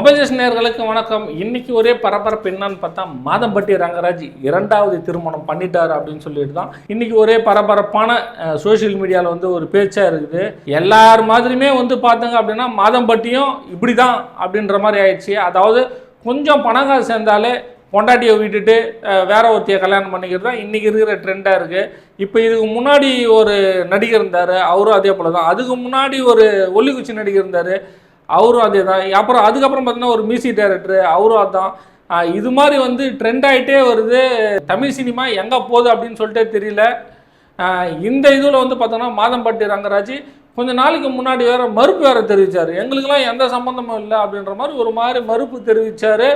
அபஜஸ் நேர்களுக்கு வணக்கம். இன்னைக்கு ஒரே பரபரப்பு என்னன்னு பார்த்தா மாதம்பட்டி ரங்கராஜ் இரண்டாவது திருமணம் பண்ணிட்டாரு அப்படின்னு சொல்லிட்டு தான் இன்னைக்கு ஒரே பரபரப்பான சோஷியல் மீடியாவில் வந்து ஒரு பேச்சா இருக்குது. எல்லார் மாதிரியுமே வந்து பார்த்தங்க அப்படின்னா மாதம்பட்டியும் இப்படி தான் அப்படின்ற மாதிரி ஆயிடுச்சு. அதாவது கொஞ்சம் பணங்காசு சேர்ந்தாலே பொண்டாட்டியை விட்டுட்டு வேற ஒருத்தையை கல்யாணம் பண்ணிக்கிறது தான் இன்றைக்கி இருக்கிற ட்ரெண்டாக இருக்குது இப்போ இதுக்கு முன்னாடி ஒரு நடிகர் இருந்தார். அவரும் அதே போல் தான் அதுக்கு முன்னாடி ஒரு ஒல்லிக்குச்சி நடிகர் இருந்தார். அவரும் அதே தான். அப்புறம் அதுக்கப்புறம் பார்த்தீங்கன்னா ஒரு மியூசிக் டைரக்டர் அவரும் அதான். இது மாதிரி வந்து ட்ரெண்ட் ஆகிட்டே வருது. தமிழ் சினிமா எங்கே போகுது அப்படின்னு சொல்லிட்டே தெரியல. இந்த இதில் வந்து பார்த்தோன்னா மாதம்பட்டி ரங்கராஜ் கொஞ்ச நாளைக்கு முன்னாடி வேற மறுப்பு வேற தெரிவிச்சார். எங்களுக்கெல்லாம் எந்த சம்மந்தமும் இல்லை அப்படின்ற மாதிரி ஒரு மாதிரி மறுப்பு தெரிவிச்சார்.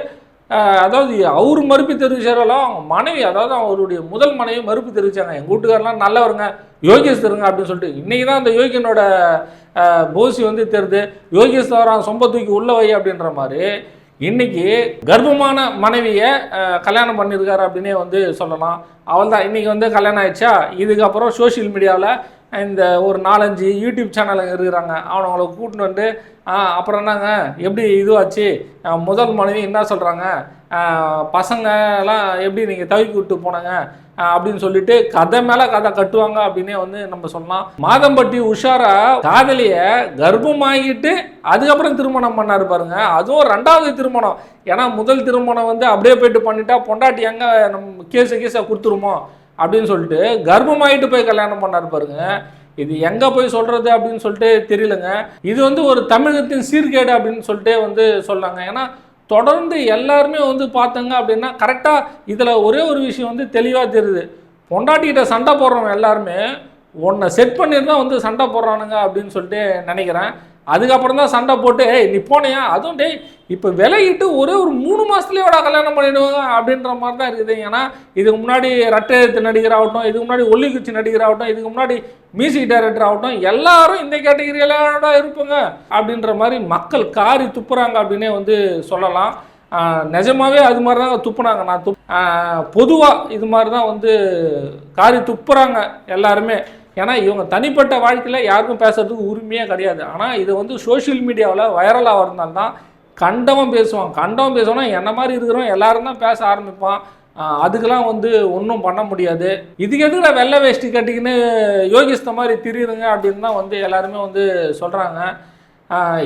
அதாவது அவர் மறுப்பு தெரிவிச்சாராலும் அவங்க மனைவி அதாவது அவருடைய முதல் மனைவி மறுப்பு தெரிவித்தாங்க எங்கள் வீட்டுக்காரெல்லாம் நல்லவருங்க யோகேஸ்வருங்க அப்படின்னு சொல்லிட்டு. இன்றைக்கி தான் அந்த யோகியனோட போசி வந்து தெரிது யோகேஸ்வரன் சொம்ப தூக்கி உள்ள வை அப்படின்ற மாதிரி இன்னைக்கு கர்ப்பமான மனைவியை கல்யாணம் பண்ணியிருக்காரு அப்படின்னே வந்து சொல்லலாம். அவள் தான் இன்னைக்கு வந்து கல்யாணம் ஆயிடுச்சா? இதுக்கப்புறம் சோஷியல் மீடியாவில் இந்த ஒரு நாலஞ்சு யூடியூப் சேனலுங்க இருக்கிறாங்க. அவனவங்கள கூட்டின்னு வந்து அப்புறம் என்னங்க? எப்படி இதுவாச்சு? முதல் மனைவி என்ன சொல்கிறாங்க பசங்கலாம் எப்படி நீங்கள் தவிக்கி விட்டு போனாங்க? அப்படின்னு சொல்லிட்டு கதை மேலே கதை கட்டுவாங்க அப்படின்னே வந்து நம்ம சொல்லலாம். மாதம்பட்டி உஷாரா காதலியை கர்ப்பமாகிட்டு அதுக்கப்புறம் திருமணம் பண்ணாரு பாருங்க. அதுவும் ரெண்டாவது திருமணம். ஏன்னா முதல் திருமணம் வந்து அப்படியே போயிட்டு பண்ணிட்டா பொண்டாட்டி எங்கே நம்ம கேஸை கேஸை கொடுத்துருமோ? அப்படின்னு சொல்லிட்டு கர்ப்பமாயிட்டு போய் கல்யாணம் பண்ணாரு பாருங்க. இது எங்க போய் சொல்றது அப்படின்னு சொல்லிட்டு தெரியலங்க. இது வந்து ஒரு தமிழகத்தின் சீர்கேடு அப்படின்னு சொல்லிட்டு வந்து சொல்லாங்க ஏன்னா தொடர்ந்து எல்லாருமே வந்து பார்த்தங்க அப்படின்னா கரெக்டாக இதில் ஒரே ஒரு விஷயம் வந்து தெளிவாக தெரியுது. பொண்டாட்டிகிட்ட சண்டை போடுறவங்க எல்லாருமே உன்னை செட் பண்ணியிருந்தா வந்து சண்டை போடுறானுங்க அப்படின்னு சொல்லிட்டு நினைக்கிறேன். அதுக்கப்புறம் தான் சண்டை போட்டு ஏய் நீ போனியா? அதுவும் டேய் இப்போ விலையிட்டு ஒரே ஒரு மூணு மாதத்துலேயே விட கல்யாணம் பண்ணிடுவாங்க அப்படின்ற மாதிரி தான் இருக்குது. ஏன்னா இதுக்கு முன்னாடி ரட்டை எழுத்து நடிகர் ஆகட்டும் இதுக்கு முன்னாடி ஒல்லிக்குச்சி நடிகர் ஆகட்டும் இதுக்கு முன்னாடி மியூசிக் டைரக்டர் ஆகட்டும் எல்லாரும் இந்த கேட்டகிரியில இருப்பாங்க அப்படின்ற மாதிரி மக்கள் காரி துப்புறாங்க அப்படின்னே வந்து சொல்லலாம். நிஜமாகவே நிஜமாவே அது மாதிரி தான் துப்புனாங்க. நான் துப் பொதுவாக இது மாதிரி தான் வந்து காரி துப்புறாங்க எல்லாருமே. ஏன்னா இவங்க தனிப்பட்ட வாழ்க்கையில் யாருக்கும் பேசுறதுக்கு உரிமையே கிடையாது. ஆனால் இது வந்து சோஷியல் மீடியாவில் வைரலாக இருந்தால்தான் கண்டவன் பேசுவான். கண்டவன் பேசுவானா என்ன மாதிரி இருக்கிறோம் எல்லாரும் தான் பேச ஆரம்பிப்பான். அதுக்கெல்லாம் வந்து ஒன்றும் பண்ண முடியாது. இதுக்கு எதுக்கு நான் வெள்ளை வேஷ்டி கட்டிக்கின்னு யோகிஸ்த மாதிரி திரியுதுங்க அப்படின்னு தான் வந்து எல்லாருமே வந்து சொல்கிறாங்க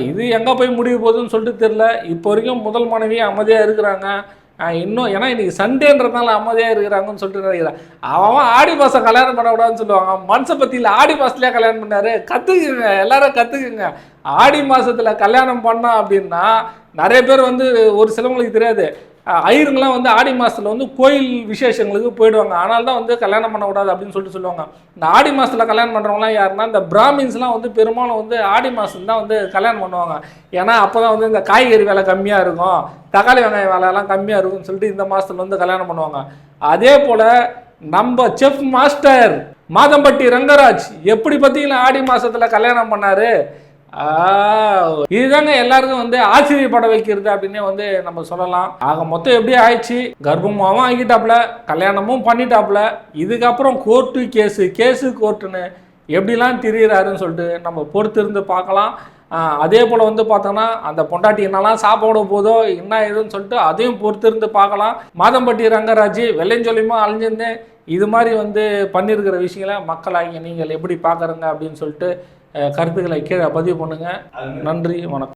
இது எங்கே போய் முடிய போகுதுன்னு சொல்லிட்டு தெரில இப்போ வரைக்கும் முதல் மனைவி அமைதியாக இருக்கிறாங்க. இன்னும் ஏன்னா இன்றைக்கி சண்டேன்றதுனால அமைதியாக இருக்கிறாங்கன்னு சொல்லிட்டு நினைக்கிறேன் அவன் ஆடி மாதம் கல்யாணம் பண்ணக்கூடாதுன்னு சொல்லுவாங்க. மனுஷை பற்றியில் ஆடி மாதத்துலேயே கல்யாணம் பண்ணார். கற்றுக்குங்க எல்லாரும் கற்றுக்குங்க ஆடி மாதத்தில் கல்யாணம் பண்ணா அப்படின்னா நிறைய பேர் வந்து ஒரு சிலவங்களுக்கு தெரியாது. ஐயருங்கெலாம் வந்து ஆடி மாதத்தில் வந்து கோயில் விசேஷங்களுக்கு போயிடுவாங்க. ஆனால் தான் வந்து கல்யாணம் பண்ணக்கூடாது அப்படின்னு சொல்லிட்டு சொல்லுவாங்க. இந்த ஆடி மாதத்தில் கல்யாணம் பண்ணுறவங்களாம் யாருன்னா இந்த பிராமின்ஸ்லாம் வந்து பெரும்பாலும் வந்து ஆடி மாதம் தான் வந்து கல்யாணம் பண்ணுவாங்க. ஏன்னா அப்போ தான் வந்து இந்த காய்கறி விலை கம்மியாக இருக்கும் தக்காளி வெங்காய விலையெல்லாம் கம்மியாக இருக்கும்னு சொல்லிட்டு இந்த மாதத்துல வந்து கல்யாணம் பண்ணுவாங்க. அதே போல் நம்ம செஃப் மாஸ்டர் மாதம்பட்டி ரங்கராஜ் எப்படி பார்த்தீங்களா ஆடி மாதத்தில் கல்யாணம் பண்ணார்? இதுதாங்க எல்லாருக்கும் வந்து ஆச்சரியப்பட வைக்கிறது அப்படின்னே வந்து நம்ம சொல்லலாம். ஆக மொத்தம் எப்படி ஆயிடுச்சு? கர்ப்பமாவும் ஆகிட்டாப்ல கல்யாணமும் பண்ணிட்டாப்ல இதுக்கப்புறம் கோர்ட்டு கேஸு கேஸு கோர்ட்டுன்னு எப்படிலாம் திரியிறாருன்னு சொல்லிட்டு நம்ம பொறுத்திருந்து பார்க்கலாம். அதே போல் வந்து பார்த்தோன்னா அந்த பொண்டாட்டி என்னெல்லாம் சாப்பாட போதோ என்ன ஏதுன்னு சொல்லிட்டு அதையும் பொறுத்திருந்து பார்க்கலாம். மாதம்பட்டி ரங்கராஜ் வெள்ளைஞ்சொல்லியமாக அழிஞ்சிருந்தேன் இது மாதிரி வந்து பண்ணியிருக்கிற விஷயங்களை மக்களாகி நீங்கள் எப்படி பார்க்குறங்க அப்படின்னு சொல்லிட்டு கருத்துக்களை கீழே பதிவு பண்ணுங்கள் நன்றி வணக்கம்.